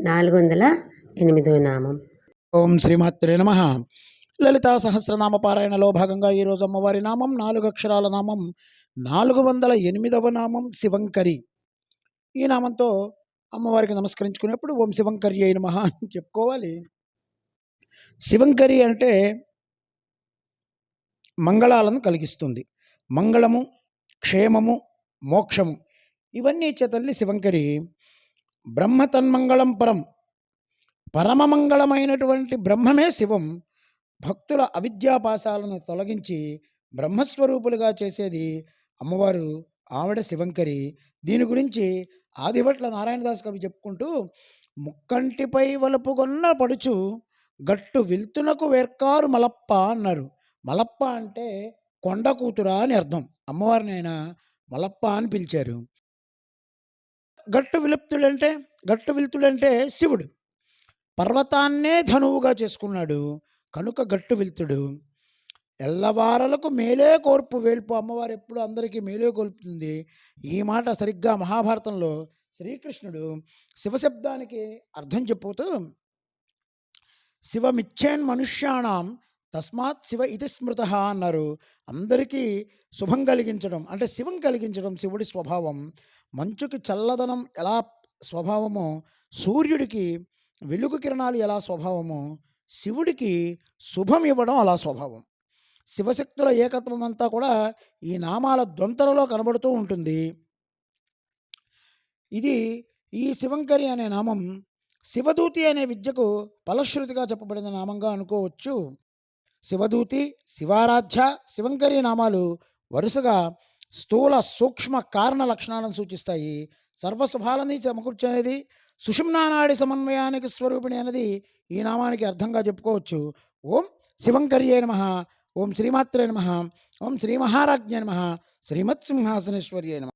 నాలుగు వందల ఎనిమిదో నామం. ఓం శ్రీమాత్రే నమ. లలితా సహస్రనామ పారాయణలో భాగంగా ఈరోజు అమ్మవారి నామం నాలుగు అక్షరాల నామం నాలుగు వందల ఎనిమిదవ నామం శివంకరి. ఈ నామంతో అమ్మవారికి నమస్కరించుకునేప్పుడు ఓం శివంకరి అయిన మహా అని చెప్పుకోవాలి. శివంకరి అంటే మంగళాలను కలిగిస్తుంది. మంగళము క్షేమము మోక్షము ఇవన్నీ ఇచ్చే తల్లి శివంకరి. బ్రహ్మ తన్మంగళం పరం. పరమమంగళమైనటువంటి బ్రహ్మమే శివం. భక్తుల అవిద్యాపాశాలను తొలగించి బ్రహ్మస్వరూపులుగా చేసేది అమ్మవారు ఆవిడ శివంకరి. దీని గురించి ఆదిభట్ల నారాయణదాస్ కవి చెప్పుకుంటూ ముక్కంటిపై వలుపుగొన్న పడుచు గట్టు విల్తునకు వేర్కారు మలప్ప అన్నారు. మలప్ప అంటే కొండ కూతురా అని అర్థం. అమ్మవారిని ఆయన మలప్ప అని పిలిచారు. గట్టు విలుప్తుడంటే గట్టు విలుతుడంటే శివుడు. పర్వతాన్నే ధనువుగా చేసుకున్నాడు. కనుక గట్టు విల్తుడు. ఎల్లవారలకు మేలే కోర్పు వేల్పు. అమ్మవారు ఎప్పుడు అందరికీ మేలే కోల్పుతుంది. ఈ మాట సరిగ్గా మహాభారతంలో శ్రీకృష్ణుడు శివశబ్దానికి అర్థం చెప్పుతూ శివమిచ్చేన్ మనుష్యాణం తస్మాత్ శివ ఇది స్మృత అన్నారు. అందరికీ శుభం కలిగించడం అంటే శివం కలిగించడం శివుడి స్వభావం. మంచుకి చల్లదనం ఎలా స్వభావమో సూర్యుడికి వెలుగు కిరణాలు ఎలా స్వభావమో శివుడికి శుభం ఇవ్వడం అలా స్వభావం. శివశక్తుల ఏకత్వం అంతా కూడా ఈ నామాల ద్వంతరలో కనబడుతూ ఉంటుంది. ఇది ఈ శివంకరి అనే నామం శివదూతి అనే విద్యకు ఫలశ్రుతిగా చెప్పబడిన నామంగా అనుకోవచ్చు. శివదూతి శివారాధ్య శివంకరి నామాలు వరుసగా స్థూల సూక్ష్మ కారణ లక్షణాలను సూచిస్తాయి. సర్వశుభాలని సమకూర్చనేది సుషుమ్నానాడి సమన్వయానికి స్వరూపిణి అనేది ఈ నామానికి అర్థంగా చెప్పుకోవచ్చు. ఓం శివంకర్యే నమ ఓం శ్రీమాత్రే నమ ఓం శ్రీ మహారాజ్ఞే నమ శ్రీమత్ సింహాసనేశ్వర్యే నమ.